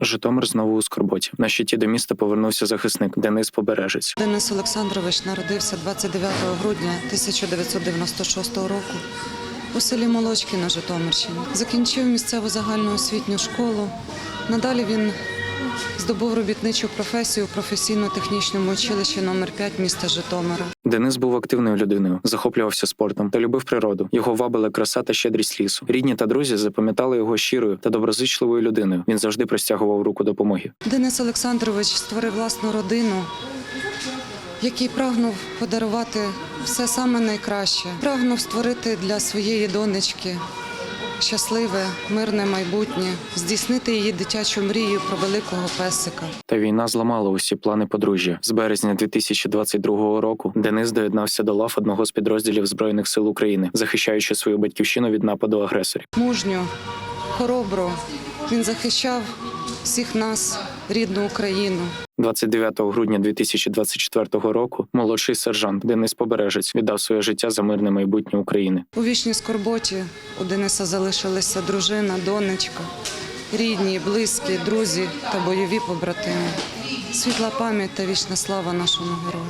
Житомир знову у скорботі. На щиті до міста повернувся захисник Денис Побережець. Денис Олександрович народився 29 грудня 1996 року у селі Молочки на Житомирщині. Закінчив місцеву загальну освітню школу. Надалі він здобув робітничу професію у професійно-технічному училищі номер 5 міста Житомира. Денис був активною людиною, захоплювався спортом та любив природу. Його вабили краса та щедрість лісу. Рідні та друзі запам'ятали його щирою та доброзичливою людиною. Він завжди простягував руку допомоги. Денис Олександрович створив власну родину, який прагнув подарувати все саме найкраще. Прагнув створити для своєї донечки щасливе, мирне майбутнє, здійснити її дитячу мрію про великого песика. Та війна зламала усі плани подружжя. З березня 2022 року Денис доєднався до лав одного з підрозділів збройних сил України, захищаючи свою батьківщину від нападу агресорів. Мужньо, хоробро він захищав всіх нас, рідну Україну. 29 грудня 2024 року молодший сержант Денис Побережець віддав своє життя за мирне майбутнє України. У вічній скорботі у Дениса залишилися дружина, донечка, рідні, близькі, друзі та бойові побратими. Світла пам'ять та вічна слава нашому герою.